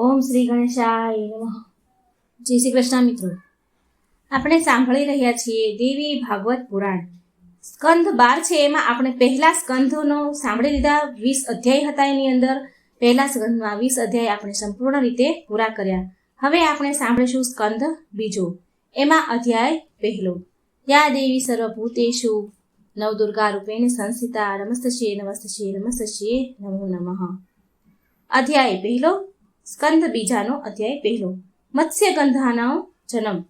ઓમ શ્રી ગણેશાય નમઃ. જય શ્રી કૃષ્ણ મિત્રો. આપણે સાંભળી રહ્યા છીએ દેવી ભાગવત પુરાણ. સ્કંધ બાર છે, એમાં આપણે પહેલા સ્કંધનો સાંભળી લીધા, વીસ અધ્યાય હતા એની અંદર. પહેલા સ્કંધમાં વીસ અધ્યાય આપણે સંપૂર્ણ રીતે પૂરા કર્યા. હવે આપણે સાંભળીશું સ્કંધ બીજો. એમાં અધ્યાય પહેલો. યા દેવી સર્વભૂતેશુ નવદુર્ગા રૂપેણ સંસ્થિતા નમસ્તશ્યે નમસ્તશ્યે નમસ્તશ્યે નમો નમઃ. અધ્યાય પહેલો. સ્કંદ બીજાનો અધ્યાય પહેલો. મત્સ્યગંધાનો જન્મ.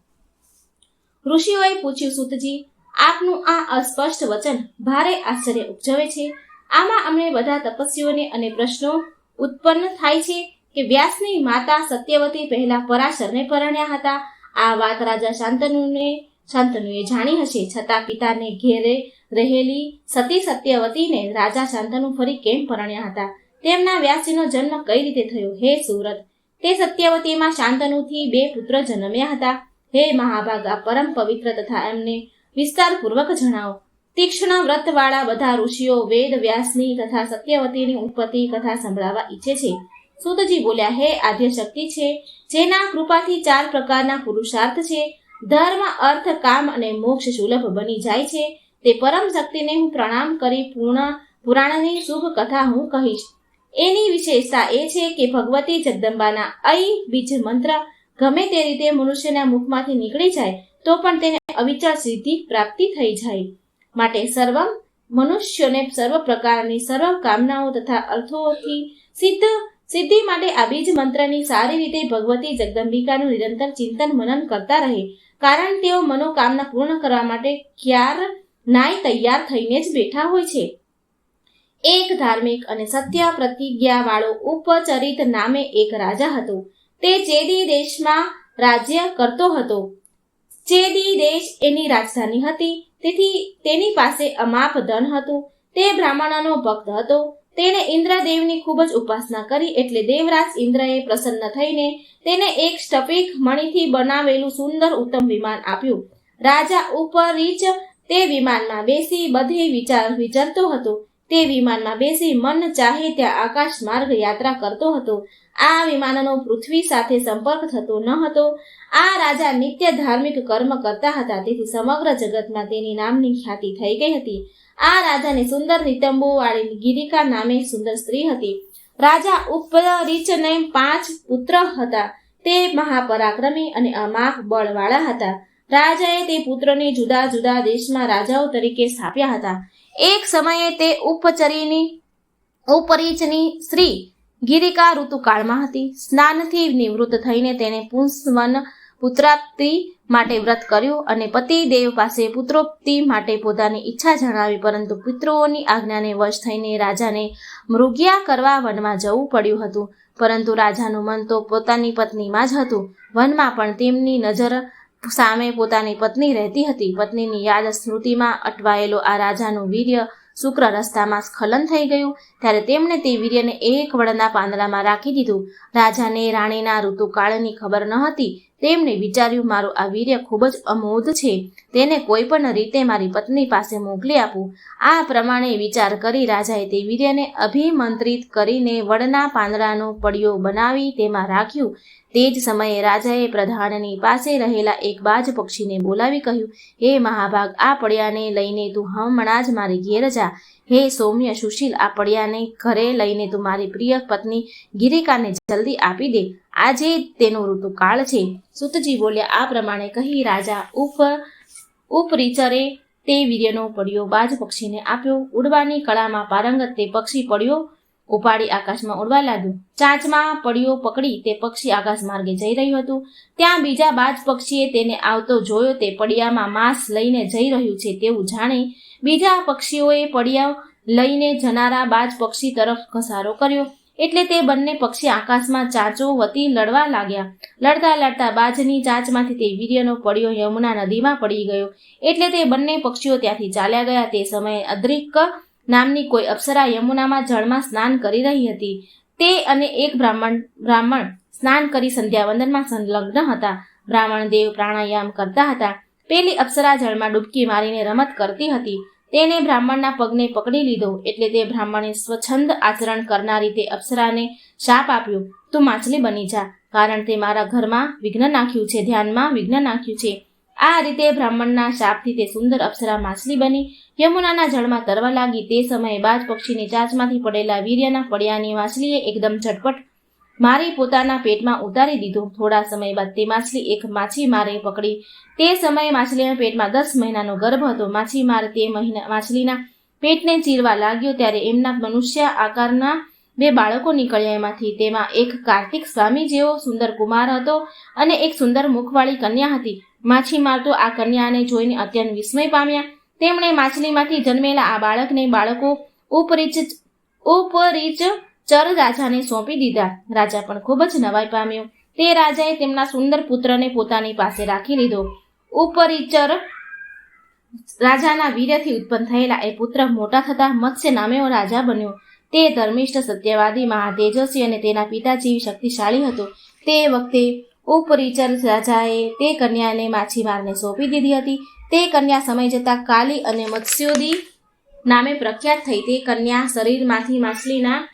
ઋષિઓએ પૂછ્યું, સુતજી, આપનું આ અસ્પષ્ટ વચન ભારે આશ્ચર્ય ઉપજવે છે. આમાં અમને બધા તપસ્વીઓને અને પ્રશ્નો ઉત્પન્ન થાય છે કે વ્યાસની માતા સત્યવતી પહેલા પરાશરને પરણ્યા હતા. આ વાત રાજા શાંતનુને, શાંતનુએ જાણી હશે. છતાં પિતાને ઘેરે રહેલી સતી સત્યવતીને રાજા શાંતનુ ફરી કેમ પરણ્યા હતા? તેમના વ્યાસજીનો જન્મ કઈ રીતે થયો? હે સુરત. તે સત્યવતીમાં શાંતનુથી બે પુત્ર જન્મ્યા હતા. હે મહાભાગા પરમ પવિત્ર તથા એમને વિસ્તારપૂર્વક જણાવો. તીક્ષ્ણ વ્રતવાળા બધા ઋષિઓ વેદ વ્યાસની તથા સત્યવતીની ઉત્પત્તિ કથા સંભળાવવા ઈચ્છે છે. સુતજી બોલ્યા, હે આદ્ય શક્તિ છે, જેના કૃપાથી ચાર પ્રકારના પુરુષાર્થ છે. ધર્મ, અર્થ, કામ અને મોક્ષ સુલભ બની જાય છે. તે પરમ શક્તિને હું પ્રણામ કરી પૂર્ણ પુરાણની શુભ કથા હું કહીશ. એની વિશેષતા એ છે કે ભગવતી જગદંબાના અઈ બીજ મંત્ર ગમે તે રીતે મનુષ્યના મુખમાંથી નીકળી જાય, તો પણ તેને અવિચાર સિદ્ધિ પ્રાપ્તિ થઈ જાય. માટે સર્વમ મનુષ્યોને સર્વ પ્રકારની સર્વ કામનાઓ તથા અર્થોથી સિદ્ધ, સિદ્ધિ માટે આ બીજ મંત્રની સારી રીતે ભગવતી જગદંબિકાનું નિરંતર ચિંતન મનન કરતા રહે. કારણ તેઓ મનોકામના પૂર્ણ કરવા માટે ક્યાર નાય તૈયાર થઈને જ બેઠા હોય છે. એક ધાર્મિક અને સત્ય પ્રતિજ્ઞા વાળો ઉપચરિત નામે એક રાજા હતો. તે ચેદી દેશમાં રાજ્ય કરતો હતો. ચેદી દેશ એની રાજધાની હતી. તેથી તેની પાસે અમાપ ધન હતું. તે બ્રાહ્મણનો ભક્ત હતો. તેણે ઇન્દ્રદેવની ખૂબ જ ઉપાસના કરી એટલે દેવરાજ ઇન્દ્રએ પ્રસન્ન થઈને તેને એક સ્ટપિક મણીથી બનાવેલું સુંદર ઉત્તમ વિમાન આપ્યું. રાજા ઉપરીચ તે વિમાનમાં બેસી બધે વિચાર વિચરતો હતો. તે વિમાનમાં બેસી મન ચાહે ત્યાં આકાશ માર્ગ યાત્રા કરતો હતો. આ વિમાનનો પૃથ્વી સાથે સંપર્ક થતો ન હતો. આ રાજા નિત્ય ધાર્મિક કર્મ કરતા હતા. તેથી સમગ્ર જગતમાં તેની નામની ખ્યાતિ થઈ ગઈ હતી. આ રાજાને સુંદર નિતંબો વાળી ગિરિકા નામે સુંદર સ્ત્રી હતી. રાજા ઉપરીચને પાંચ પુત્ર હતા. તે મહાપરાક્રમી અને અમાપ બળવાળા હતા. રાજાએ તે પુત્રને જુદા જુદા દેશમાં રાજાઓ તરીકે સ્થાપ્યા હતા. એક સમયે તે ઉપચરીની, ઉપરીચની સ્ત્રી ગિરિકા ઋતુકાળમાં હતી. સ્નાનથી નિવૃત્ત થઈને તેને પુંસવન પુત્રાપ્તિ માટે વ્રત કર્યું અને પતિ દેવ પાસે પુત્રોક્તિ માટે પોતાની ઈચ્છા જણાવી, પરંતુ પુત્રોની આજ્ઞાને વશ થઈને રાજાને મૃગ્યા કરવા વનમાં જવું પડ્યું હતું. પરંતુ રાજાનું મન તો પોતાની પત્નીમાં જ હતું. વનમાં પણ તેમની નજર સામે પોતાની પત્ની રહેતી હતી. પત્નીની યાદ સ્મૃતિમાં અટવાયેલો આ રાજાનું વીર્ય શુક્ર રસ્તામાં સ્ખલન થઈ ગયું. ત્યારે તેમણે તે વીર્યને એક વડના પાંદડામાં રાખી દીધું. રાજાને રાણીના ઋતુકાળની ખબર ન હતી. તેમણે વિચાર્યું, મારું આ વીર્ય ખૂબ જ અમોધ છે. તેને કોઈ પણ રીતે મારી પત્ની પાસે મોકલી આપું. આ પ્રમાણે વિચાર કરી રાજાએ તે વીર્યને અભિમંત્રિત કરીને વડના પાંદડાનો પડિયો બનાવી તેમાં રાખ્યું. તે જ સમયે રાજાએ પ્રધાનની પાસે રહેલા એક બાજ પક્ષીને બોલાવી કહ્યું, હે મહાભાગ, આ પડિયાને લઈને તું હમણાં જ મારી ઘેર જા. હે સૌમ્ય સુશીલ, આ પડિયાને ઘરે લઈને તું મારી પ્રિય પત્ની ગિરિકાને જલ્દી આપી દે. આજે તેનો ઋતુકાળ છે. સુતજી બોલ્યા, આ પ્રમાણે કહી રાજા ઉપ, ઉપરીચરે તે વીર્યનો પડ્યો બાજ પક્ષીને આપ્યો. ઉડવાની કળામાં પારંગત તે પક્ષી પડ્યો ઉપાડી આકાશમાં ઉડવા લાગ્યું. ચાંચમાં પડ્યો પકડી તે પક્ષી આકાશ માર્ગે જઈ રહ્યું હતું. ત્યાં બીજા બાજ પક્ષીએ તેને આવતો જોયો. તે પડિયામાં માંસ લઈને જઈ રહ્યું છે તેવું જાણી બીજા પક્ષીઓએ પડિયા લઈને જનારા બાજ પક્ષી તરફ ઘસારો કર્યો. એટલે તે બંને પક્ષી આકાશમાં ચાંચો વતી લડવા લાગ્યા. લડતા લડતા બાજની ચાંચમાંથી તે વીર્યનો પડ્યો યમુના નદીમાં પડી ગયો. એટલે તે બંને પક્ષીઓ ત્યાંથી ચાલ્યા ગયા. તે સમયે અદ્રિક નામની કોઈ અપ્સરા યમુનામાં જળમાં સ્નાન કરી રહી હતી. તે અને એક બ્રાહ્મણ બ્રાહ્મણ સ્નાન કરી સંધ્યાવંદનમાં સંલગ્ન હતા. બ્રાહ્મણ દેવ પ્રાણાયામ કરતા હતા. પેલી અપ્સરા જળમાં ડૂબકી મારીને રમત કરતી હતી. તેને બ્રાહ્મણના પગને પકડી લીધો એટલે તે બ્રાહ્મણે સ્વચ્છંદ આચરણ કરનારી તે અપ્સરાને શાપ આપ્યો. તું માછલી બની જા, કારણ તે મારા ઘરમાં વિઘ્ન નાખ્યું છે, ધ્યાનમાં વિઘ્ન નાખ્યું છે. આ રીતે બ્રાહ્મણના શાપથી તે સુંદર અપ્સરા માછલી બની. યમુનાના જળમાં તરવા લાગી તે સમયે બાજ પક્ષીની ચાંચમાંથી પડેલા વીર્યના પડ્યાની માછલીએ એકદમ ઝટપટ મારી પોતાના પેટમાં ઉતારી દીધો. થોડા સમય બાદ તે માછલી એક માછીમારે પકડી. તે સમયે માછલીના પેટમાં દસ મહિનાનો ગર્ભ હતો. માછીમાર તે મહિના માછલીના પેટને ચીરવા લાગ્યો ત્યારે એમના મનુષ્ય આકારના બે બાળકો નીકળ્યા એમાંથી. તેમાં એક કાર્તિક સ્વામી જેવો સુંદર કુમાર હતો અને એક સુંદર મુખવાળી કન્યા હતી. માછીમાર તો આ કન્યાને જોઈને અત્યંત વિસ્મય પામ્યા. તેમણે માછલીમાંથી જન્મેલા આ બાળકને બાળકો ઉપરીચ ઉપરીચ ચર રાજાને સોંપી દીધા. રાજા પણ ખૂબ જ નવાઈ પામ્યો. તે રાજાએ તેમના સુંદર પુત્રને પોતાની પાસે રાખી લીધો. ઉપરીચર રાજાના વીર્યથી ઉત્પન્ન થયેલા એ પુત્ર મોટા થતા મત્સ્ય નામેઓ રાજા બન્યો. તે ધર્મિષ્ઠ, સત્યવાદી, મહાતેજસ્વી અને તેના પિતા જેવી શક્તિશાળી હતો. તે વખતે ઉપરીચર રાજાએ તે કન્યાને માછીમારને સોંપી દીધી હતી. તે કન્યા સમય જતાં કાલી અને મત્સ્યોદી નામે પ્રખ્યાત થઈ. તે કન્યા શરીરમાંથી માછલીના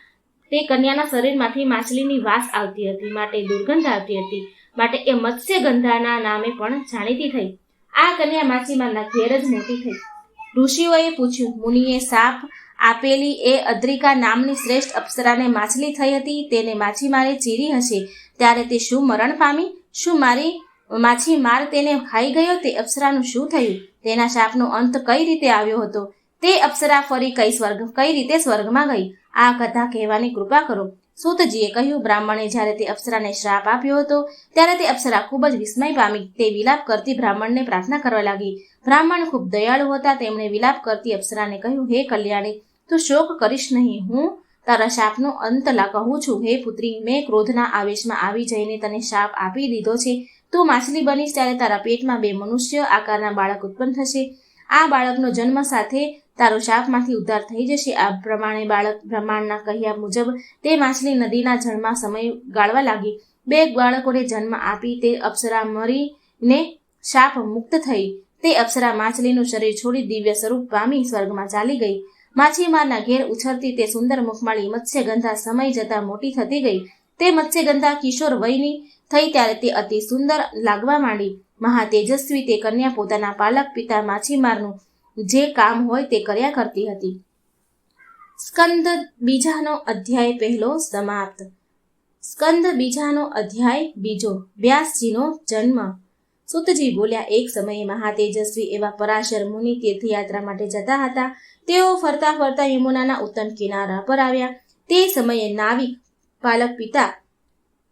તે કન્યાના શરીરમાંથી માછલીની વાસ આવતી હતી, માટે દુર્ગંધ આવતી હતી, માટે એ મત્સ્યગંધાના નામે પણ જાણીતી થઈ. આ કન્યા માછીમારના ઘેર જ મોટી થઈ. ઋષિઓએ પૂછ્યું, મુનિએ સાપ આપેલી એ અદ્રિકા નામની શ્રેષ્ઠ અપ્સરાને માછલી થઈ હતી? તેને માછીમારે ચીરી હશે. ત્યારે તે શું મરણ પામી? શું મારી માછીમાર તેને ખાઈ ગયો? તે અપ્સરાનું શું થયું? તેના શાપનો અંત કઈ રીતે આવ્યો હતો? તે અપ્સરા ફરી કઈ સ્વર્ગ, કઈ રીતે સ્વર્ગમાં ગઈ? આ કથા કહેવાની કૃપા કરો. સૂતજીએ કહ્યું, બ્રાહ્મણે જ્યારે તે અપ્સરાને શ્રાપ આપ્યો હતો, ત્યારે તે અપ્સરા ખૂબ જ વિસ્મય પામી. તે વિલાપ કરતી બ્રાહ્મણને પ્રાર્થના કરવા લાગી. બ્રાહ્મણ ખૂબ દયાળુ હતા. તેમણે વિલાપ કરતી અપ્સરાને કહ્યું, હે કલ્યાણી, તું શોક કરીશ નહીં. હું તારા શાપનો અંત કહું છું. હે પુત્રી, મેં ક્રોધના આવેશમાં આવી જઈને તને શાપ આપી દીધો છે. તું માછલી બનીશ ત્યારે તારા પેટમાં બે મનુષ્ય આકારના બાળક ઉત્પન્ન થશે. આ બાળકનો જન્મ સાથે તારો શાપમાંથી ઉદ્ધાર થઈ જશે. આ પ્રમાણે બાળક બ્રહ્માંડના કહ્યા મુજબ તે માછલી નદીના જળમાં સમય ગાળવા લાગી. બે બાળકોને જન્મ આપી તે અપ્સરા મરીને શાપ મુક્ત થઈ. તે અપ્સરા માછલીનું શરીર છોડી દિવ્ય સ્વરૂપ પામી સ્વર્ગમાં ચાલી ગઈ. માછીમારના ઘેર ઉછરતી તે સુંદર મુખમાળી મત્સ્યગંધા સમય જતા મોટી થતી ગઈ. તે મત્સ્યગંધા કિશોર વયની થઈ ત્યારે તે અતિ સુંદર લાગવા માંડી. મહા તેજસ્વી તે કન્યા પોતાના પાલક પિતા માછીમારનું જે કામ હોય તે કર્યા કરતી હતી. સ્કંદ બીજાનો અધ્યાય પહેલો સમાપ્ત. સ્કંદ બીજાનો અધ્યાય બીજો. વ્યાસજીનો જન્મ. સુતજી બોલ્યા, એક સમયે મહાતેજસ્વી એવા પરાશર મુનિ તીર્થયાત્રા માટે જતા હતા. તેઓ ફરતા ફરતા યમુનાના ઉત્તમ કિનારા પર આવ્યા. તે સમયે નાવિક પાલક પિતા,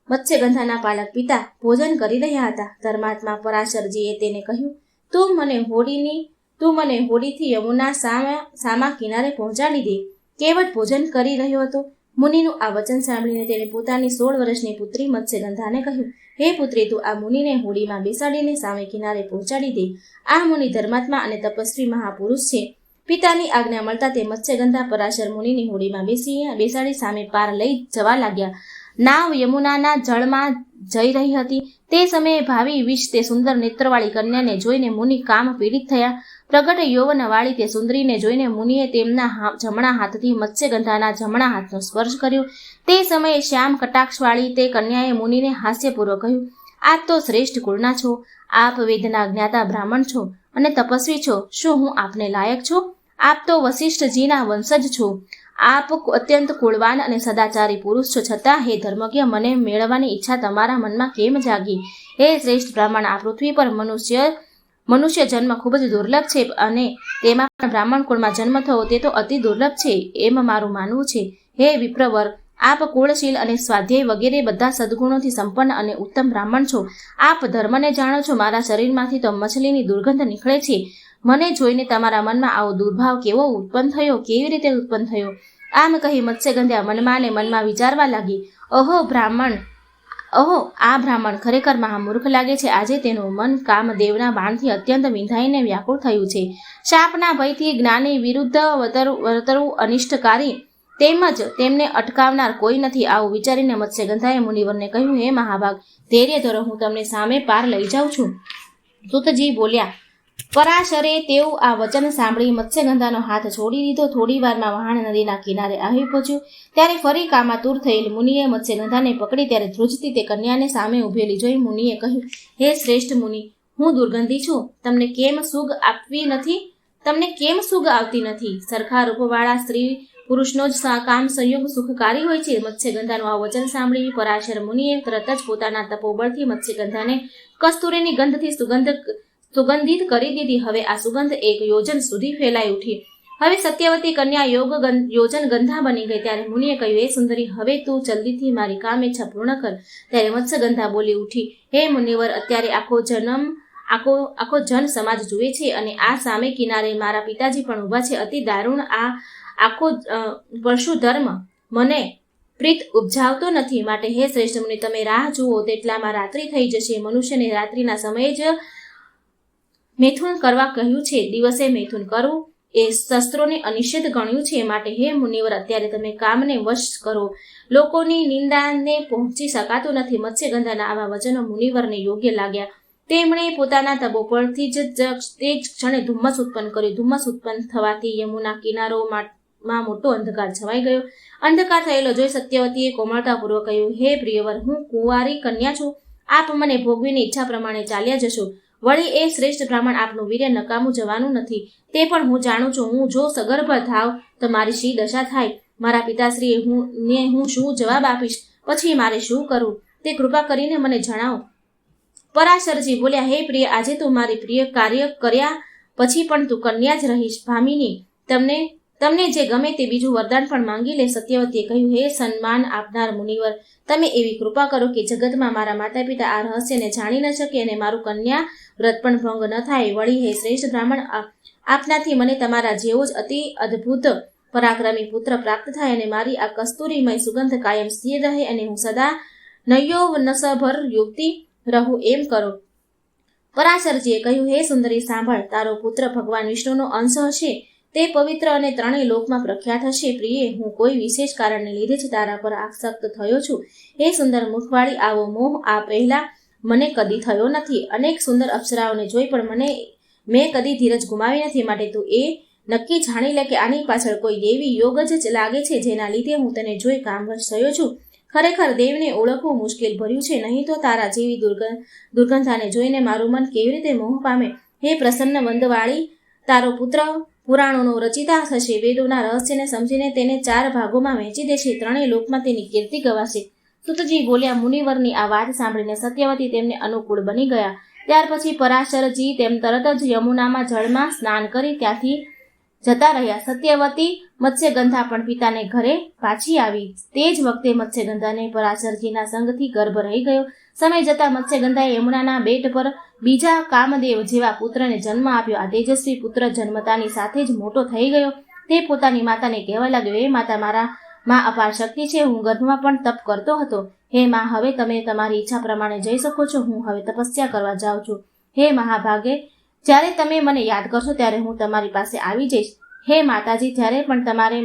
મત્સ્યગંધાના પાલક પિતા ભોજન કરી રહ્યા હતા. ધર્માત્મા પરાશરજીએ તેને કહ્યું, તું મને હોડીની તું મને હોડીથી યમુના સામા સામા કિનારે પહોંચાડી દે. કેવટ ભોજન કરી રહ્યો હતો. મુનિનું આ વચન સાંભળીને તેણે પોતાની સોળ વર્ષની પુત્રી મત્સ્યગંધાને કહ્યું, હે પુત્રી, તું આ મુનિને હોડીમાં બેસાડીને સામે કિનારે પહોંચાડી દે. આ મુનિ ધર્માત્મા અને તપસ્વી મહાપુરુષ છે. પિતાની આજ્ઞા મળતા તે મત્સ્યગંધા પરાશર મુનિની હોડીમાં બેસી, બેસાડી સામે પાર લઈ જવા લાગ્યા. નાવ યમુનાના જળમાં જઈ રહી હતી. તે સમયે ભાવિ વિશ તે સુંદર નેત્રવાળી કન્યાને જોઈને મુનિ કામ પીડિત થયા. પ્રગટ યૌવનવાળી તે સુંદરીને જોઈને મુનિએ તેમના જમણા હાથથી મત્સ્યગંધાના જમણા હાથનો સ્પર્શ કર્યો. તે સમયે શ્યામ કટાક્ષવાળી તે કન્યાએ મુનિને હાસ્યપૂર્વક કહ્યું, આપ તો શ્રેષ્ઠ કુળના છો. આપ વેદના જ્ઞાતા બ્રાહ્મણ છો અને તપસ્વી છો. શું હું આપને લાયક છું? આપ તો વશિષ્ઠજીના વંશજ છો. આપ અત્યંત કુળવાન અને સદાચારી પુરુષ છો. છતાં, હે ધર્મજ્ઞ, મને મેળવવાની ઈચ્છા તમારા મનમાં કેમ જાગી? હે શ્રેષ્ઠ બ્રાહ્મણ, આ પૃથ્વી પર મનુષ્ય મનુષ્ય જન્મ ખૂબ જ દુર્લભ છે અને તેમાં પણ બ્રાહ્મણ કુળમાં જન્મ થવો તે તો અતિ દુર્લભ છે, એમ મારું માનવું છે. હે વિપ્રવર, આપ કુળશીલ અને સ્વાધ્યાય વગેરે બધા સદગુણોથી સંપન્ન અને ઉત્તમ બ્રાહ્મણ છો. આપ ધર્મને જાણો છો, મારા શરીરમાંથી તો મછલીની દુર્ગંધ નીકળે છે. મને જોઈને તમારા મનમાં આવો દુર્ભાવ કેવો ઉત્પન્ન થયો, કેવી રીતે ઉત્પન્ન થયો? આમ કહી મત્સ્યગંધ્યા મનમાં ને મનમાં વિચારવા લાગી, અહો બ્રાહ્મણ અહો આ બ્રાહ્મણ ખરેખર મહામૂર્ખ લાગે છે. આજે તેનું મન કામદેવના બાણથી અત્યંત વિંધાઈને વ્યાકુળ થયું છે. શાપના ભયથી જ્ઞાની વિરુદ્ધ વતરવું વર્તવું અનિષ્ટકારી તેમજ તેમને અટકાવનાર કોઈ નથી. આવું વિચારીને મત્સ્યગંધાએ મુનિવરને કહ્યું, હે મહાભાગ, ધૈર્ય ધરો, હું તમને સામે પાર લઈ જાઉં છું. સુતજી બોલ્યા પરાશરે તેવું આ વચન સાંભળી મત્સ્યગંધાનો હાથ છોડી દીધો. થોડી વારમાં વહાણ નદીના કિનારે આવી પહોંચ્યું. ત્યારે ફરી કામાતુર થયેલ મુનિએ મત્સ્યગંધાને પકડી ત્યારે ધ્રુજતી તે કન્યાને સામે ઉભેલી જોઈ મુનિએ કહ્યું, હે શ્રેષ્ઠ મુનિ, હું દુર્ગંધી છું. તમને કેમ સુગ આપવી નથી? તમને કેમ સુગ આવતી નથી? સરખા રૂપવાળા સ્ત્રી પુરુષનો જ કામ, સંયોગ સુખકારી હોય છે. મત્સ્યગંધાનું આ વચન સાંભળી પરાશર મુનિએ તરત જ પોતાના તપોબળથી મત્સ્યગંધાને કસ્તુરીની ગંધથી સુગંધ સુગંધિત કરી દીધી. હવે આ સુગંધ એક યોજન સુધી ફેલાઈ ઉઠી. હવે સત્યવતી કન્યા યોગ યોજન ગંધા બની ગઈ ત્યારે મુનિએ કહ્યું, હે સુંદરી, હવે તું જલ્દીથી મારી કામ ઈચ્છા પૂર્ણ કર. ત્યારે મત્સ્યગંધા બોલી ઉઠી, હે મુનિવર, અત્યારે આખો જન્મ, આખો આખો જન સમાજ જુએ છે અને આ સામે કિનારે મારા પિતાજી પણ ઊભા છે. અતિ દારૂણ આ આખો વર્ષુ ધર્મ મને પ્રીત ઉપજાવતો નથી. માટે હે શ્રેષ્ઠ મુનિ, તમે રાહ જુઓ, તેટલામાં રાત્રિ થઈ જશે. મનુષ્યને રાત્રિના સમયે જ મેથુન કરવા કહ્યું છે, દિવસે મેથુન કરવું એ શસ્ત્રોને અનિષેધ ગણ્યું છે. માટે હે મુનિવર, અત્યારે તમે કામને વશ કરો. લોકોની નિંદાને પહોંચી શકાતું નથી. મત્સ્યગંધાના આવા વચનો મુનિવરને યોગ્ય લાગ્યા. તેમણે પોતાના તબો પરથી જ તે જ ક્ષણે ધુમ્મસ ઉત્પન્ન કર્યું. ધુમ્મસ ઉત્પન્ન થવાથી યમુના કિનારોમાં મોટો અંધકાર છવાઈ ગયો. અંધકાર થયેલો જોઈ સત્યવતીએ કોમળતાપૂર્વક કહ્યું, હે પ્રિયવર, હું કુંવારી કન્યા છું. આપ મને ભોગવીની ઈચ્છા પ્રમાણે ચાલ્યા જશો. વળી એ શ્રેષ્ઠ બ્રાહ્મણ આપનું વીર્ય નકામું જવાનું નથી. તે પણ હું જાણું છું, હું જો સગર્ભ થાવ, તો મારી શી દશા થાય? મારા પિતાશ્રીએ હું, ને હું શું જવાબ આપીશ? પછી મારે શું કરવું? તે કૃપા કરીને મને જણાવો. પરાશરજી બોલ્યા, હે પ્રિય, આજે તું મારી પ્રિય કાર્ય કર્યા પછી પણ તું કન્યા જ રહીશ. ભામિની, તમને તમને જે ગમે તે બીજું વરદાન પણ માંગી લે સત્યવતીએ કહ્યું, હે સન્માન આપનાર મુનિવર, તમે એવી કૃપા કરો કે જગતમાં મારા માતા પિતા આ રહસ્યને જાણી ન શકે અને મારું કન્યા વ્રત પણ ભંગ ન થાય. વળી, હે શ્રેષ્ઠ બ્રાહ્મણ આપનાથી મને તમારા જેવો જ અતિ અદ્ભુત પરાક્રમી પુત્ર પ્રાપ્ત થાય અને મારી આ કસ્તુરીમય સુગંધ કાયમ સ્થિર રહે અને હું સદા નયો નસભર યુક્તિ રહું એમ કરો. પરાશરજીએ કહ્યું, હે સુંદરી, સાંભળ, તારો પુત્ર ભગવાન વિષ્ણુનો અંશ હશે તે પવિત્ર અને ત્રણેય લોકમાં પ્રખ્યાત હશે. પ્રિયે, હું કોઈ વિશેષ કારણને લીધે જ તારા પર આસક્ત થયો છું. હે સુંદર મુખવાળી આવો મોહ આ પહેલા મને કદી થયો નથી. અનેક સુંદર અપ્સરાઓને જોઈ પણ મને, મેં કદી ધીરજ ગુમાવી નથી. માટે તું એ નક્કી જાણી લે કે આની પાછળ કોઈ દેવી યોગ જ લાગે છે, જેના લીધે હું તને જોઈ કામવશ થયો છું. ખરેખર દેવને ઓળખવું મુશ્કેલ ભર્યું છે. નહીં તો તારા જેવી દુર્ગંધ દુર્ગંધાને જોઈને મારું મન કેવી રીતે મોહ પામે? હે પ્રસન્ન વંદવાળી તારો પુત્ર પુરાણોનો રચિતા થશે વેદોના રહસ્યને સમજીને તેને ચાર ભાગોમાં વહેંચી દેશે ત્રણેય લોકમાં તેની કીર્તિ ગવાશે. સુતજી બોલ્યા, મુનિવરની આ વાત સાંભળીને સત્યવતી તેમને અનુકૂળ બની ગયા. ત્યાર પછી પરાશરજી તેમ તરત જ યમુનામાં જળમાં સ્નાન કરી ત્યાંથી જતા રહ્યા. સત્યવતી મત્સ્યગંધા પણ પિતાને ઘરે પાછી આવી. તે જ વખતે મત્સ્યગંધાને પરાશરજીના સંગથી ગર્ભ રહી ગયો. સમય જતા મત્સ્યગંધાએ યમુનાના બેટ પર બીજા કામદેવ જેવા પુત્રને જન્મ આપ્યો. આ તેજસ્વી પુત્ર જન્મતાની સાથે જ મોટો થઈ ગયો. તે પોતાની માતાને કહેવા લાગ્યો એ માતા, મારા માં અપાર શક્તિ છે. હું ગર્ભમાં પણ તપ કરતો હતો. હે માં, હવે તમે તમારી ઈચ્છા પ્રમાણે જઈ શકો છો. હું હવે તપસ્યા કરવા જાઉં છું. હે મહાભાગે, જ્યારે તમે મને યાદ કરશો, ત્યારે હું તમારી પાસે આવી જઈશ. હે માતાજી, જ્યારે પણ તમારે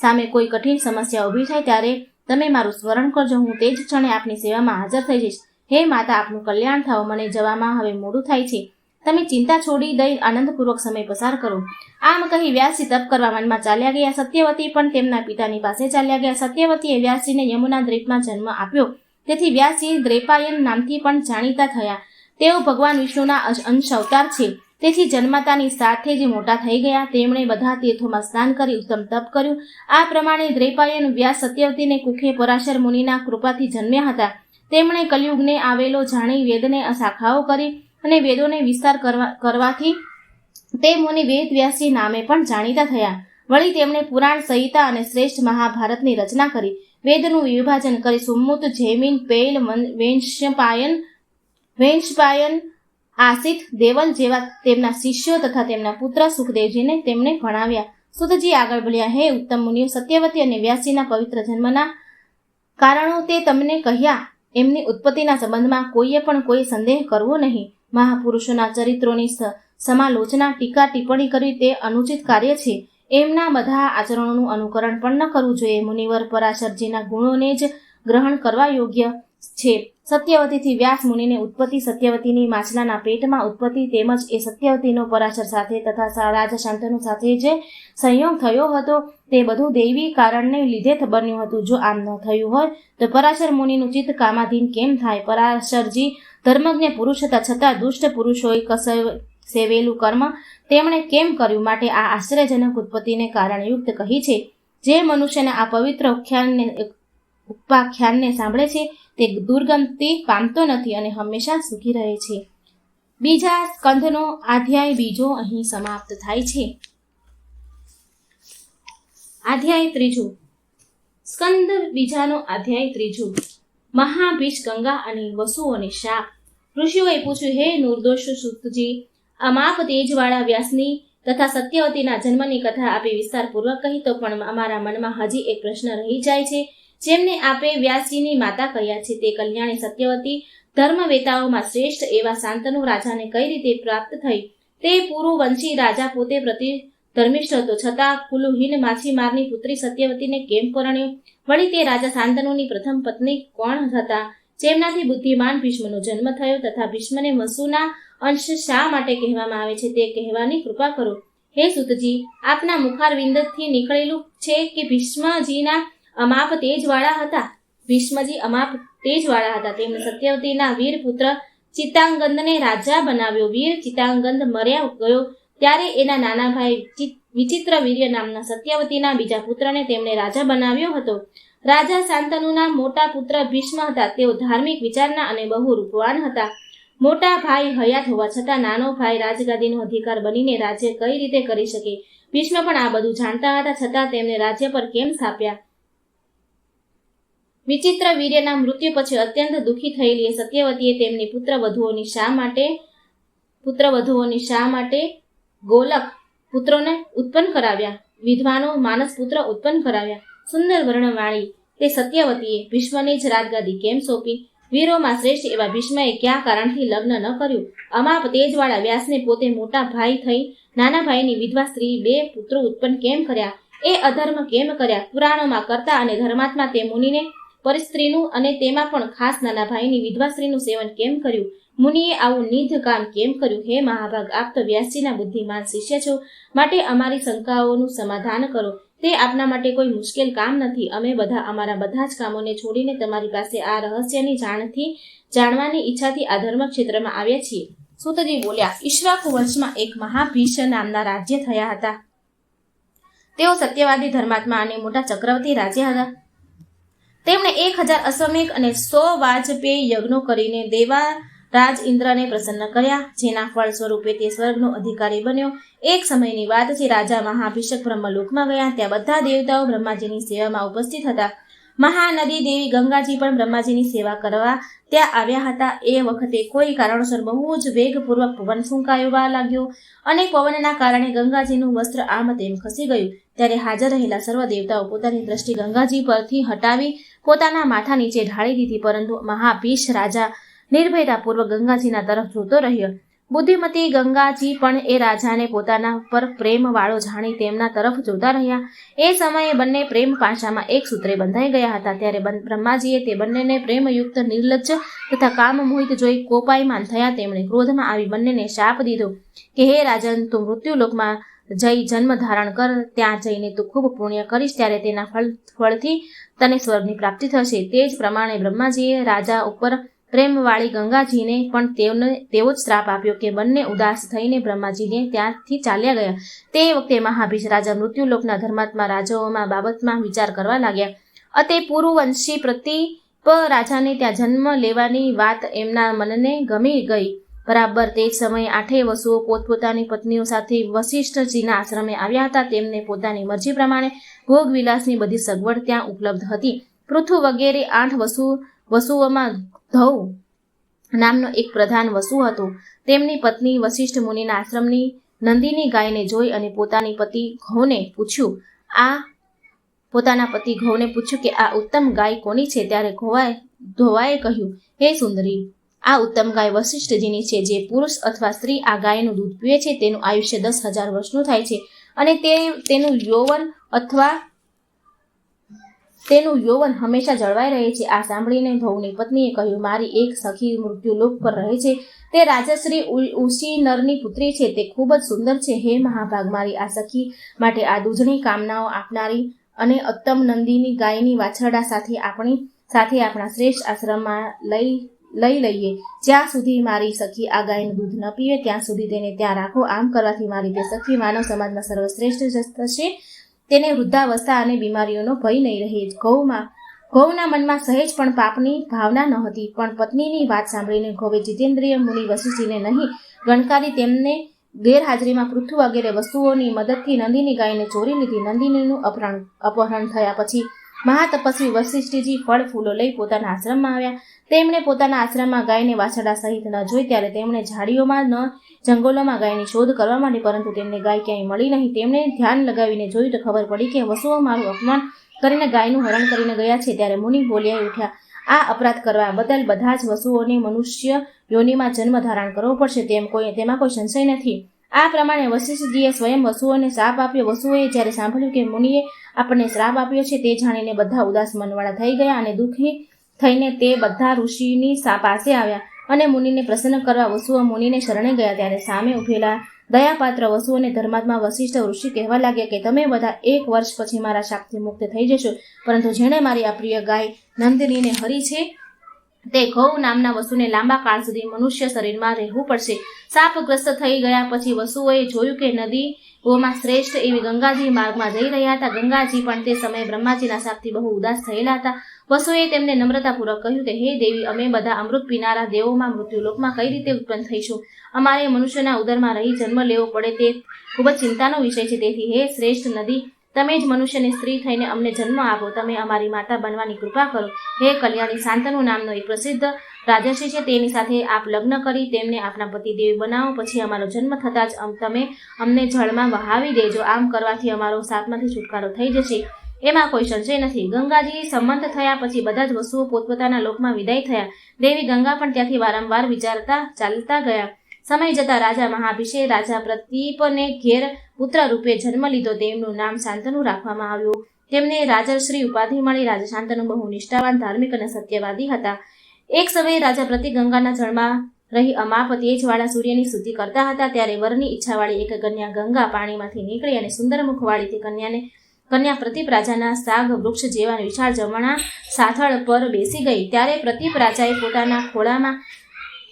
સામે કોઈ કઠિન સમસ્યા ઊભી થાય, ત્યારે તમે મારું સ્મરણ કરજો, હું તે જ ક્ષણે આપની સેવામાં હાજર થઈ જઈશ. હે માતા, આપનું કલ્યાણ થાવ, મને જવામાં હવે મોડું થાય છે. તમે ચિંતા છોડી દઈ, આનંદપૂર્વક સમય પસાર કરો. આમ કહી વ્યાસજી તપ કરવા મનમાં ચાલ્યા ગયા. સત્યવતી પણ તેમના પિતાની પાસે ચાલ્યા ગયા. સત્યવતીએ વ્યાસજીને યમુના દ્વીપમાં જન્મ આપ્યો. તેથી વ્યાસજી દ્રેપાયન નામથી પણ જાણીતા થયા. તેઓ ભગવાન વિષ્ણુના અંશ અવતાર છે. તેથી જન્મતાની સાથે જ મોટા થઈ ગયા. તેમણે બધા તીર્થોમાં સ્નાન કરી, ઉત્તમ તપ કર્યું. આ પ્રમાણે દ્રૈપાયન વ્યાસ સત્યવતીને કુખે પરાશર મુનિના કૃપાથી જન્મ્યા હતા. તેમણે કલયુગને આવેલો જાણી વેદને શાખાઓ કરી અને વેદોને વિસ્તાર કરવા, કરવાથી તે મુનિ વેદ વ્યાસી નામે પણ જાણીતા થયા. વળી તેમણે પુરાણ સહિતા અને શ્રેષ્ઠ મહાભારતની રચના કરી. વેદનું વિભાજન કરી સુમુત, જૈમિન, પેલ વેંશપાયન વેંશપાયન આસિત દેવલ જેવા તેમના શિષ્યો તથા તેમના પુત્ર સુખદેવજીને તેમણે ભણાવ્યા. સુતજી આગળ બોલ્યા, હે ઉત્તમ મુનિઓ, સત્યવતી અને વ્યાસીના પવિત્ર જન્મના કારણો તે તમને કહ્યા. એમની ઉત્પત્તિના સંબંધમાં કોઈએ પણ કોઈ સંદેહ કરવો નહીં. મહાપુરુષોના ચરિત્રોની સમાલોચના, ટીકા, ટિપ્પણી કરવી તે અનુચિત કાર્ય છે. એમના બધા આચરણોનું અનુકરણ પણ ન કરવું જોઈએ. મુનિવર પરાશરજીના ગુણોને જ ગ્રહણ કરવા યોગ્ય છે. સત્યવતીથી વ્યાસ મુનિને ઉત્પત્તિ સત્યવતીની માછલાના પેટમાં ઉત્પત્તિ તેમજ એ સત્યવતીનો પરાશર સાથે તથા રાજા શાંતનુ સાથે જે સંયોગ થયો હતો તે બધું દૈવી કારણને લીધે બન્યું હતું. જો આમ ન થયું હોય, તો પરાશર મુનિનું ચિત્ત કામાધીન કેમ થાય? પરાશરજી ધર્મજ્ઞ પુરુષ હતા છતાં દુષ્ટ પુરુષોએ કસ સેવેલું કર્મ તેમણે કેમ કર્યું? માટે આ આશ્ચર્યજનક ઉત્પત્તિને કારણયુક્ત કહી છે. જે મનુષ્યના આ પવિત્ર ઉખ્યાનને ઉપાખ્યાનને સાંભળે છે, તે દુર્ગમતી પામતો નથી અને હંમેશા સુખી રહે છે. બીજા સ્કંધનો અધ્યાય બીજો અહીં સમાપ્ત થાય છે. અધ્યાય ત્રીજો. સ્કંદ બીજાનો અધ્યાય ત્રીજો. મહાબીજ ગંગા અને વસુઓની શાપ. ઋષિઓએ પૂછ્યું, હે નિર્દોષ સુતજી અમાપ તેજવાળા વ્યાસની તથા સત્યવતીના જન્મની કથા આપી વિસ્તારપૂર્વક કહી તો પણ અમારા મનમાં હજી એક પ્રશ્ન રહી જાય છે. જેમને આપણે વ્યાસજીની માતા કહ્યા છે તે કલ્યાણી સત્યવતી ધર્મવેતાઓમાં શ્રેષ્ઠ એવા શાંતનુ રાજાને કઈ રીતે પ્રાપ્ત થઈ? તે પુરુવંશી રાજા પોતે પ્રતિ ધર્મિષ્ઠ હતો. છતાં કુલુહીન માછીમારની પુત્રી સત્યવતીને કેમ પરણ્યો? વળી તે રાજા શાંતનુની પ્રથમ પત્ની કોણ હતા? જેમનાથી બુદ્ધિમાન ભીષ્મનો જન્મ થયો તથા ભીષ્મને વસુના અંશ શા માટે કહેવામાં આવે છે તે કહેવાની કૃપા કરો. હે સુતજી, આપના મુખારવિંદથી નીકળેલું છે કે ભીષ્મજીના અમાપ તેજવાળા હતા. ભીષ્મજી અમાપ તેજવાળા હતા. તેમણે સત્યવતીના વીર પુત્ર ચિત્તાંગદને રાજા બનાવ્યો. વીર ચિત્તાંગદ મર્યા ગયો ત્યારે એના નાના ભાઈ વિચિત્ર વીર્ય નામના સત્યવતીના બીજા પુત્રને તેમણે રાજા બનાવ્યો હતો. રાજા શાંતનુના મોટા પુત્ર ભીષ્મ હતા. તેઓ ધાર્મિક વિચારના અને બહુ રૂપવાન હતા. મોટા ભાઈ હયાત હોવા છતાં નાનો ભાઈ રાજગાદીનો અધિકાર બનીને રાજ્ય કઈ રીતે કરી શકે? ભીષ્મ પણ આ બધું જાણતા હતા. છતાં તેમને રાજ્ય પર કેમ સ્થાપ્યા? વિચિત્ર વીર્યના મૃત્યુ પછી અત્યંત દુઃખી થયેલી સત્યવતીએ તેમની પુત્ર વધુઓની શા માટે, પુત્રવધુઓની શા માટે ગોલક પુત્રોને ઉત્પન્ન કરાવ્યા? વિધવાનો માનસ પુત્ર ઉત્પન્ન કરાવ્યા? સુંદર વર્ણવાળી તે સત્યવતીએ ભીષ્મને જ રાજગાદી કેમ સોંપી? વીરોમાં શ્રેષ્ઠ એવા ભીષ્મએ કયા કારણથી લગ્ન ન કર્યું? અમાપ તેજવાળા વ્યાસને પોતે મોટા ભાઈ થઈ નાના ભાઈની વિધવા સ્ત્રી બે પુત્રો ઉત્પન્ન કેમ કર્યા? એ અધર્મ કેમ કર્યા? પુરાણોમાં કરતા અને ધર્માત્મા તે મુનિને પરિસ્ત્રીનું અને તેમાં પણ ખાસ નાના ભાઈની વિધવાશ્રીનું સેવન કેમ કર્યું? મુનિએ આવું નિધ કામ કેમ કર્યું? હે મહાભાગ, આપ તો વ્યાસજીના બુદ્ધિમાન શિષ્ય છો. માટે અમારી શંકાઓનું સમાધાન કરો. તે આપના માટે કોઈ મુશ્કેલ કામ નથી. અમે બધા અમારા બધા જ કામોને છોડીને તમારી પાસે આ રહસ્યની જાણથી, જાણવાની ઈચ્છાથી આ ધર્મ ક્ષેત્રમાં આવ્યા છીએ. સુતજી બોલ્યા ઈશ્વાકુ વંશમાં એક મહાભીષ નામના રાજ્ય થયા હતા. તેઓ સત્યવાદી ધર્માત્મા અને મોટા ચક્રવર્તી રાજ્ય હતા. તેમણે એક હજાર અશ્વમેઘ અને સો વાજપેયી યજ્ઞો કરીને દેવા રાજ ઇન્દ્રને પ્રસન્ન કર્યા, જેના ફળ સ્વરૂપે તે સ્વર્ગનો અધિકારી બન્યો. એક સમયની વાત છે રાજા મહાભિષેક બ્રહ્મલોકમાં ગયા, ત્યાં બધા દેવતાઓ બ્રહ્માજીની સેવામાં ઉપસ્થિત હતા. મહાનદી દેવી ગંગાજી પણ બ્રહ્માજીની સેવા કરવા ત્યાં આવ્યા હતા. એ વખતે કોઈ કારણોસર બહુ જ વેગપૂર્વક પવન ફૂંકાવા લાગ્યો અને પવનના કારણે ગંગાજીનું વસ્ત્ર આમ તેમ ખસી ગયું. ત્યારે હાજર રહેલા સર્વ દેવતાઓ પોતાની દ્રષ્ટિ ગંગાજી પરથી હટાવી પોતાના માથા નીચે ઢાળી દીધી, પરંતુ મહાભીષ રાજા નિર્ભયતાપૂર્વક ગંગાજીના તરફ જોતો રહ્યો. બુદ્ધિમતી ગંગાજી પણ એ રાજાને પોતાના પર પ્રેમ વાળો જાણી તેમના તરફ જોતા રહ્યા. એ સમયે બંને પ્રેમ પાછામાં એક સૂત્રે બંધાઈ ગયા હતા. ત્યારે બ્રહ્માજીએ તે બંનેને પ્રેમયુક્ત, નિર્લજ્જ તથા કામમોહિત જોઈ કોપાયમાન થયા. તેમણે ક્રોધમાં આવી બંનેને શાપ દીધો કે, હે રાજન, તું મૃત્યુલોકમાં જઈ જન્મ ધારણ કર, ત્યાં જઈને તું ખૂબ પુણ્ય કરીશ, ત્યારે તેના ફળ, ફળથી તને સ્વર્ગની પ્રાપ્તિ થશે. તે જ પ્રમાણે બ્રહ્માજીએ રાજા ઉપર પ્રેમવાળી ગંગાજીને પણ તેઓને, તેવો જ શ્રાપ આપ્યો કે બંને ઉદાસ થઈને બ્રહ્માજીને ત્યાંથી ચાલ્યા ગયા. તે વખતે મહાભીષ રાજા મૃત્યુલોકના ધર્માત્મા રાજાઓમાં બાબતમાં વિચાર કરવા લાગ્યા. અતે પુરુવંશી પ્રતિપ રાજાને ત્યાં જન્મ લેવાની વાત એમના મનને ગમી ગઈ. બરાબર તે જ સમયે આઠેય વસુઓ પોતપોતાની પત્નીઓ સાથે વશિષ્ઠજીના આશ્રમે આવ્યા હતા. તેમને પોતાની મરજી પ્રમાણે ભોગવિલાસની બધી સગવડ ત્યાં ઉપલબ્ધ હતી. પૃથુ વગેરે આઠ વસુ, વસુઓમાં ધૌ નામનો એક પ્રધાન વસુ હતો. તેમની પત્ની વશિષ્ઠ મુનિના આશ્રમની નંદીની ગાયને જોઈ અને પોતાની પતિ ઘઉને પૂછ્યું, આ પોતાના પતિ ઘઉને પૂછ્યું કે આ ઉત્તમ ગાય કોની છે? ત્યારે ઘોવાએ, ધોવાએ કહ્યું, હે સુંદરી આ ઉત્તમ ગાય વશિષ્ઠજીની છે જે પુરુષ અથવા સ્ત્રી આ ગાયનું દૂધ પીવે છે, તેનું આયુષ્ય દસ હજાર વર્ષનું થાય છે. અને તે, તેનું યૌવન અથવા તેનું યૌવન હંમેશા જળવાઈ રહે છે. આ સાંભળીને ભવની પત્નીએ કહ્યું, મારી એક સખી મૃત્યુલોક પર રહે છે. તે રાજશ્રી ઉશી નરની પુત્રી છે. તે ખૂબ જ સુંદર છે. હે મહાભાગ, મારી આ સખી માટે આ દૂધની કામનાઓ આપનારી અને ઉત્તમ નંદીની ગાયની વાછરડા સાથે આપણી, સાથે આપણા શ્રેષ્ઠ આશ્રમમાં લઈ લઈ લઈએ. જ્યાં સુધી મારી સખી આ ગાયનું દૂધ ન પીવે, ત્યાં સુધી તેને ત્યાં રાખો. આમ કરવાથી મારી તે સખી માનવ સમાજમાં સર્વશ્રેષ્ઠ થશે. તેને વૃદ્ધાવસ્થા અને બીમારીઓનો ભય નહીં રહે. ગૌમાં ગૌના મનમાં સહેજ પણ પાપની ભાવના ન હતી. પણ પત્નીની વાત સાંભળીને ગૌવે જીતેન્દ્રિય મુનિ વશિષ્ઠીને નહીં, ગણકારી તેમને ગેરહાજરીમાં પૃથ્વી વગેરે વસ્તુઓની મદદથી નંદીની ગાયને ચોરી લીધી. નંદિનીનું અપહરણ અપહરણ થયા પછી મહાતપસ્વી વશિષ્ઠજી ફળ ફૂલો લઈ પોતાના આશ્રમમાં આવ્યા. તેમણે પોતાના આશ્રમમાં ગાયને વાછરડા સહિત ન જોઈ ત્યારે તેમણે ઝાડીઓમાં ન, જંગલોમાં ગાયની શોધ કરવા માંડી, પરંતુ તેમને ગાય ક્યાંય મળી નહીં. તેમણે ધ્યાન લગાવીને જોયું તો ખબર પડી કે વસુઓ મારું અપમાન કરીને ગાયનું હરણ કરીને ગયા છે. ત્યારે મુનિ બોલ્યા ઉઠ્યા, આ અપરાધ કરવા બદલ બધા જ વસુઓને મનુષ્ય યોનિમાં જન્મ ધારણ કરવો પડશે. તેમ કોઈ, તેમાં કોઈ સંશય નથી. આ પ્રમાણે વશિષ્ઠજીએ સ્વયં વસુઓને શ્રાપ આપ્યો. વસુઓએ જ્યારે સાંભળ્યું કે મુનિએ આપણને શ્રાપ આપ્યો છે, તે જાણીને બધા ઉદાસ મનવાળા થઈ ગયા અને દુઃખી થઈને તે બધા ઋષિની પાસે આવ્યા અને મુનિને પ્રસન્ન કરવા વસુઓ મુનિને શરણે ગયા. ત્યારે સામે ઉભેલા દયાપાત્ર વસુઓને ધર્માત્મા વશિષ્ઠ ઋષિ કહેવા લાગ્યા કે, તમે બધા એક વર્ષ પછી મારા શાપથી મુક્ત થઈ જશો. પરંતુ જેણે મારી આ પ્રિય ગાય નંદિનીને હરી છે તે ઘઉં નામના વસુને લાંબા કાળ સુધી મનુષ્ય શરીરમાં રહેવું પડશે. સાપગ્રસ્ત થઈ ગયા પછી વસુઓએ જોયું કે નદીઓમાં શ્રેષ્ઠ એવી ગંગાજી માર્ગમાં જઈ રહ્યા હતા. ગંગાજી પણ તે સમયે બ્રહ્માજીના શાપથી બહુ ઉદાસ થયેલા હતા. વસુએ તેમને નમ્રતાપૂર્વક કહ્યું કે, હે દેવી, અમે બધા અમૃત પીનારા દેવોમાં મૃત્યુલોકમાં કઈ રીતે ઉત્પન્ન થઈશું? અમારે મનુષ્યના ઉદરમાં રહી જન્મ લેવો પડે તે ખૂબ જ ચિંતાનો વિષય છે. તેથી, હે શ્રેષ્ઠ નદી તમે જ મનુષ્યની સ્ત્રી થઈને અમને જન્મ આપો. તમે અમારી માતા બનવાની કૃપા કરો. હે કલ્યાણી શાંતનુ નામનો એક પ્રસિદ્ધ રાજર્ષિ છે. તેની સાથે આપ લગ્ન કરી તેમને આપના પતિ દેવી બનાવો. પછી અમારો જન્મ થતાં જ તમે અમને જળમાં વહાવી દેજો. આમ કરવાથી અમારો સાપમાંથી છુટકારો થઈ જશે. એમાં કોઈ સંશય નથી. ગંગાજી સંમત થયા પછી બધા જ વસ્તુઓ પોતપોતાના લોકમાં વિદાય થયા. દેવી ગંગા પણ ત્યાંથી વારંવાર વિચારતા ચાલતા ગયા. સમય જતા રાજા મહાભિષે રાજા પ્રદીપને ઘેર પુત્ર રૂપે જન્મ લીધો. તેમનું નામ શાંતનુ રાખવામાં આવ્યું. તેમને રાજાશ્રી ઉપાધિ મળી. રાજા શાંતનુ બહુ નિષ્ઠાવાન, ધાર્મિક અને સત્યવાદી હતા. એક સમયે રાજા પ્રતિ ગંગાના જળમાં રહી અમાપ તેજવાળા સૂર્યની શુદ્ધિ કરતા હતા. ત્યારે વરની ઈચ્છાવાળી એક કન્યા ગંગા પાણીમાંથી નીકળી અને સુંદર મુખવાળી તે કન્યાને, કન્યા પ્રતિપ રાજાના સાગ, વૃક્ષ જેવા વિશાળ જમણા સાથળ પર બેસી ગઈ. ત્યારે પ્રતિપ રાજાએ પોતાના ખોળામાં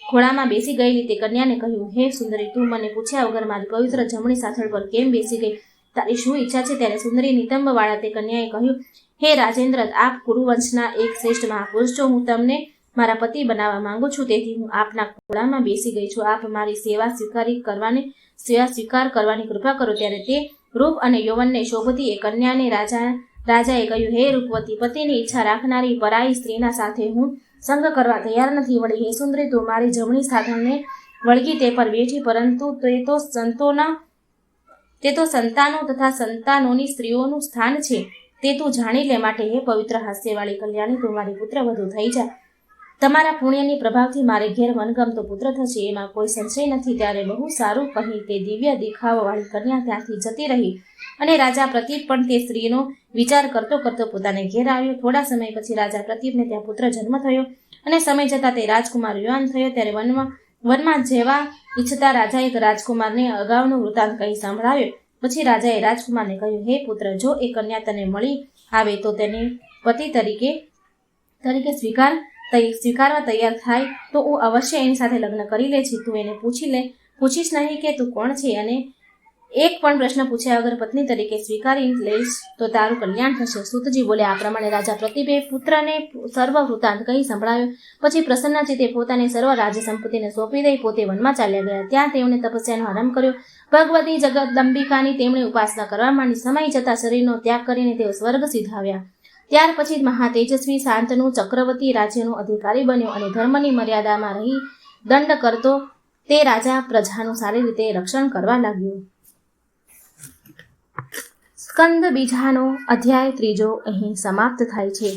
ખોળામાં બેસી ગયેલી તે કન્યાને કહ્યું, હે સુંદરી, તું મને પૂછ્યા વગર મારી પવિત્ર જમણી સાથળ પર કેમ બેસી ગઈ? તારી શું ઈચ્છા છે? ત્યારે સુંદરી નિતંબવાળા તે કન્યાએ કહ્યું, હે રાજેન્દ્ર, આપ કુરુવંશના એક શ્રેષ્ઠ મહાપુરુષ છો. હું તમને મારા પતિ બનાવવા માંગુ છું. તેથી હું આપના ખોળામાં બેસી ગઈ છું. આપ મારી સેવા સ્વીકારી કરવાની, સેવા સ્વીકાર કરવાની કૃપા કરો. ત્યારે તે રૂપ અને યૌવનને શોભતી એ કન્યાને રાજા, રાજાએ કહ્યું, હે રૂપવતી, પતિની ઈચ્છા રાખનારી પરાઈ સ્ત્રીના સાથે હું સંગ કરવા તૈયાર નથી. વળી હે સુંદરી તું મારી જમણી સાધનને વળગી તે પર બેઠી, પરંતુ તે તો સંતોના, તે તો સંતાનો તથા સંતાનોની સ્ત્રીઓનું સ્થાન છે. તે તું જાણી લે માટે હે પવિત્ર હાસ્યવાળી કલ્યાણી, તું મારી પુત્ર વધુ થઈ જા. તમારા પુણ્યની પ્રભાવથી મારે ઘેર મનગમતો પુત્ર થશે, એમાં કોઈ સંશય નથી. ત્યારે બહુ સારું કહી તે દિવ્ય દેખાવવાળી કન્યા ત્યાંથી જતી રહી અને રાજા પ્રતિપ પણ તે સ્ત્રીનો વિચાર કરતો કરતો પોતાને ઘેર આવ્યો. થોડા સમય પછી રાજા પ્રતિપને ત્યાં પુત્ર જન્મ થયો અને સમય જતાં તે રાજકુમાર યુવાન થયો. ત્યારે વનમાં વનમાં જેવા ઈચ્છતા રાજાએ રાજકુમારને અગાઉનો વૃતાંત કહી સંભળાવ્યો. પછી રાજાએ રાજકુમારને કહ્યું, હે પુત્ર, જો એ કન્યા તને મળી આવે તો તેને પતિ તરીકે તરીકે સ્વીકાર સ્વીકારવા તૈયાર થાય, તો હું અવશ્ય એની સાથે લગ્ન કરી લે છે. તું એને પૂછી લે. પૂછીશ નહીં કે તું કોણ છે? અને એક પણ પ્રશ્ન પૂછ્યા વગર પત્ની તરીકે સ્વીકારી લઈશ, તો તારું કલ્યાણ થશે. સુતજી બોલે, આ પ્રમાણે રાજા પ્રતિભે પુત્રને સર્વ વૃતાંત કહી સંભળાવ્યો પછી પ્રસન્નચિત્તે પોતાની સર્વ રાજ્ય સંપત્તિને સોંપી દઈ પોતે વનમાં ચાલ્યા ગયા. ત્યાં તેમણે તપસ્યાનો આરંભ કર્યો. ભગવતી જગદંબિકાની તેમણે ઉપાસના કરવા માંડી. સમય જતા શરીરનો ત્યાગ કરીને તેઓ સ્વર્ગ સિધાવ્યા ત્યાર પછી મહા તેજસ્વી શાંતનુ ચક્રવર્તી રાજ્યનો અધિકારી બન્યો અને ધર્મની મર્યાદામાં રહી દંડ કરતો તે રાજા પ્રજાનું સારી રીતે રક્ષણ કરવા લાગ્યો. સ્કંદ બીજાનો અધ્યાય ત્રીજો અહીં સમાપ્ત થાય છે.